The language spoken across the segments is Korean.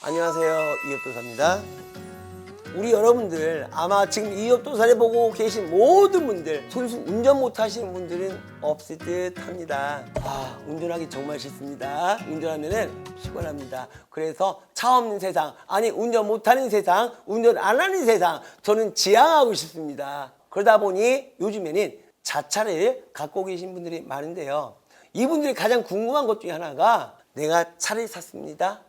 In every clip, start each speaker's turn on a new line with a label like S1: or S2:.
S1: 안녕하세요. 이업도사입니다. 우리 여러분들 아마 지금 이업도사를 보고 계신 모든 분들 손수 운전 못하시는 분들은 없을 듯 합니다. 아 운전하기 정말 싫습니다. 운전하면은 피곤합니다. 그래서 차 없는 세상 아니 운전 못하는 세상 운전 안 하는 세상 저는 지향하고 싶습니다. 그러다 보니 요즘에는 자차를 갖고 계신 분들이 많은데요. 이분들이 가장 궁금한 것 중에 하나가 내가 차를 샀습니다.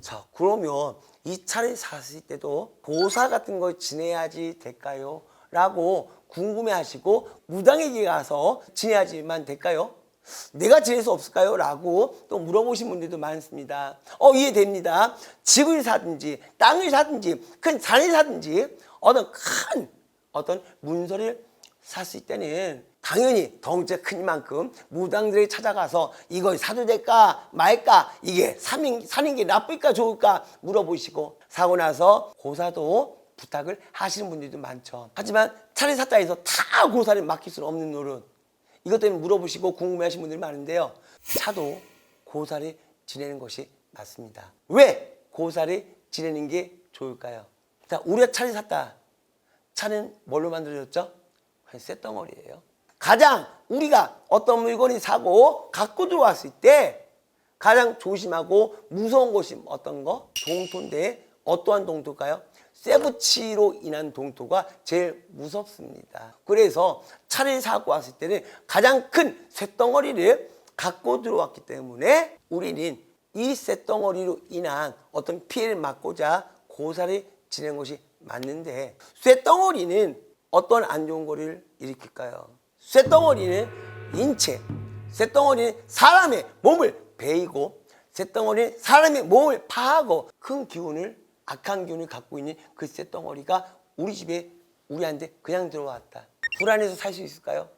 S1: 자, 그러면 이 차를 샀을 때도 보사 같은 걸 지내야지 될까요? 라고 궁금해 하시고 무당에게 가서 지내야지만 될까요? 내가 지낼 수 없을까요? 라고 또 물어보신 분들도 많습니다. 어, 이해됩니다. 집을 사든지 땅을 사든지 큰 산을 사든지 어떤 큰 어떤 문서를 샀을 때는 당연히 덩치가 큰 만큼 무당들이 찾아가서 이걸 사도 될까 말까 이게 사는, 사는 게 나쁠까 좋을까 물어보시고 사고 나서 고사도 부탁을 하시는 분들도 많죠. 하지만 차를 샀다 해서 다 고사를 맡길 수는 없는 노릇. 이것 때문에 물어보시고 궁금해하시는 분들이 많은데요. 차도 고사를 지내는 것이 맞습니다. 왜 고사를 지내는 게 좋을까요? 자, 우리가 차를 샀다. 차는 뭘로 만들어졌죠? 쇳덩어리예요. 가장 우리가 어떤 물건이 사고 갖고 들어왔을 때 가장 조심하고 무서운 것이 어떤 거? 동토인데 어떠한 동토일까요? 쇠붙이로 인한 동토가 제일 무섭습니다. 그래서 차를 사고 왔을 때는 가장 큰 쇳덩어리를 갖고 들어왔기 때문에 우리는 이 쇳덩어리로 인한 어떤 피해를 막고자 고사를 지내는 것이 맞는데 쇳덩어리는 어떤 안 좋은 거를 일으킬까요? 쇳덩어리는 인체, 쇳덩어리는 사람의 몸을 베이고 쇳덩어리는 사람의 몸을 파하고 큰 기운을 악한 기운을 갖고 있는 그 쇳덩어리가 우리 집에 우리한테 그냥 들어왔다. 불안해서 살 수 있을까요?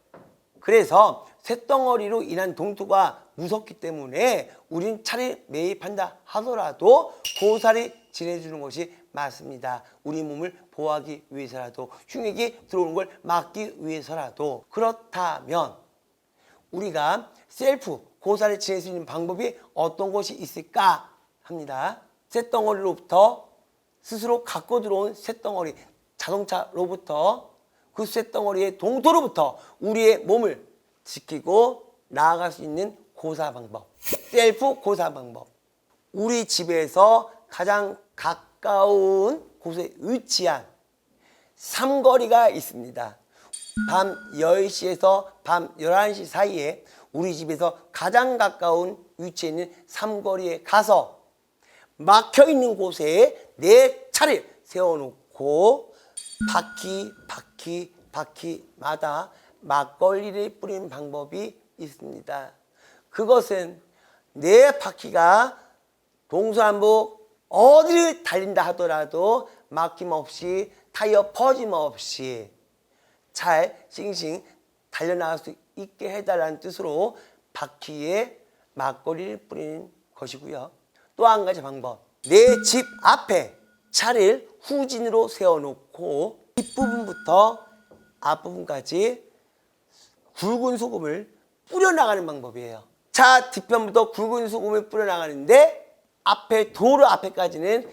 S1: 그래서 쇳덩어리로 인한 동토가 무섭기 때문에 우린 차를 매입한다 하더라도 고사를 지내주는 것이 맞습니다. 우리 몸을 보호하기 위해서라도 흉액이 들어오는 걸 막기 위해서라도 그렇다면 우리가 셀프 고사를 지낼 수 있는 방법이 어떤 것이 있을까 합니다. 쇳덩어리로부터 스스로 갖고 들어온 쇳덩어리 자동차로부터 그 쇳덩어리의 동토로부터 우리의 몸을 지키고 나아갈 수 있는 고사 방법 셀프 고사 방법 우리 집에서 가장 가까운 곳에 위치한 삼거리가 있습니다. 밤 10시에서 밤 11시 사이에 우리 집에서 가장 가까운 위치에 있는 삼거리에 가서 막혀 있는 곳에 내 차를 세워놓고 바퀴 바퀴 바퀴마다 막걸리를 뿌리는 방법이 있습니다. 그것은 내 바퀴가 동서남북 어디를 달린다 하더라도 막힘없이 타이어 퍼짐 없이 잘 싱싱 달려나갈 수 있게 해달라는 뜻으로 바퀴에 막걸리를 뿌리는 것이고요. 또 한 가지 방법. 내 집 앞에 차를 후진으로 세워놓고 뒷부분부터 앞부분까지 굵은 소금을 뿌려나가는 방법이에요. 차 뒤편부터 굵은 소금을 뿌려나가는데 앞에 도로 앞에까지는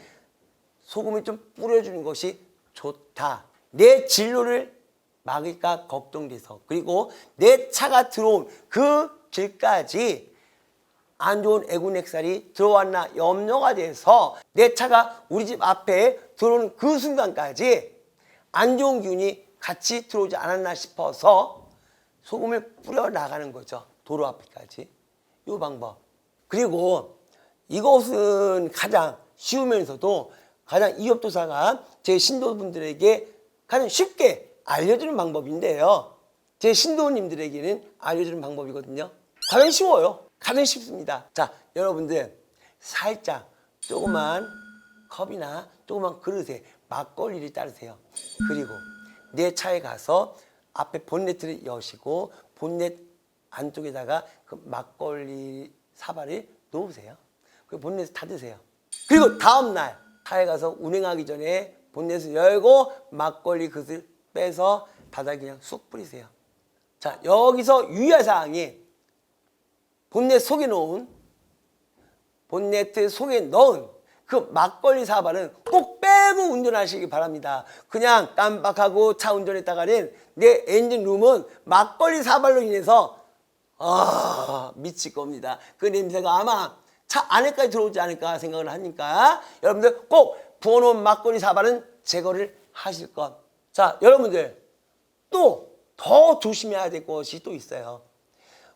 S1: 소금을 좀 뿌려주는 것이 좋다. 내 진로를 막을까 걱정돼서 그리고 내 차가 들어온 그 길까지 안 좋은 애군액살이 들어왔나 염려가 돼서 내 차가 우리 집 앞에 들어오는 그 순간까지 안 좋은 기운이 같이 들어오지 않았나 싶어서 소금을 뿌려 나가는 거죠. 도로 앞에까지. 이 방법. 그리고 이것은 가장 쉬우면서도 가장 이업도사가 제 신도분들에게 가장 쉽게 알려주는 방법인데요. 제 신도님들에게는 알려주는 방법이거든요. 가장 쉬워요. 가장 쉽습니다. 자, 여러분들 살짝 조그만 컵이나 조그만 그릇에 막걸리를 따르세요. 그리고 내 차에 가서 앞에 본네트를 여시고 본넷 안쪽에다가 그 막걸리 사발을 놓으세요. 그 본넷을 닫으세요. 그리고 다음 날 차에 가서 운행하기 전에 본넷을 열고 막걸리 그릇을 빼서 바닥에 그냥 쑥 뿌리세요. 자, 여기서 유의할 사항이 본넷 속에 놓은 본네트 속에 넣은 그 막걸리 사발은 꼭 빼고 운전하시기 바랍니다. 그냥 깜빡하고 차 운전했다가는 내 엔진 룸은 막걸리 사발로 인해서 아 미칠 겁니다. 그 냄새가 아마 차 안에까지 들어오지 않을까 생각을 하니까 여러분들 꼭 부어놓은 막걸리 사발은 제거를 하실 것. 자 여러분들 또 더 조심해야 될 것이 또 있어요.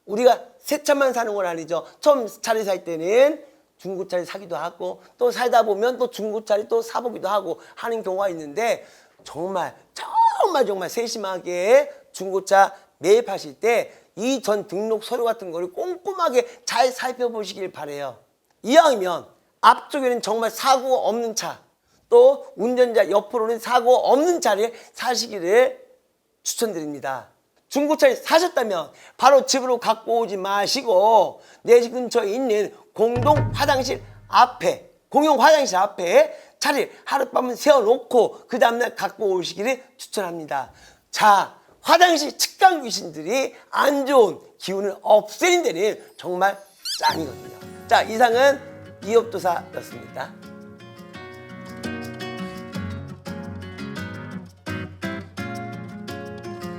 S1: 우리가 새 차만 사는 건 아니죠. 처음 차를 살 때는 중고 차를 사기도 하고 또 살다 보면 또 중고 차를 또 사보기도 하고 하는 경우가 있는데 정말 정말 정말 세심하게 중고차 매입하실 때 이 전 등록 서류 같은 거를 꼼꼼하게 잘 살펴보시길 바래요. 이왕이면 앞쪽에는 정말 사고 없는 차, 또 운전자 옆으로는 사고 없는 차를 사시기를 추천드립니다. 중고차를 사셨다면 바로 집으로 갖고 오지 마시고 내 집 근처에 있는 공동 화장실 앞에 공용 화장실 앞에 차를 하룻밤은 세워놓고 그 다음날 갖고 오시기를 추천합니다. 자 화장실 측강 귀신들이 안 좋은 기운을 없애는 데는 정말 짱이거든요. 자 이상은 이업도사였습니다.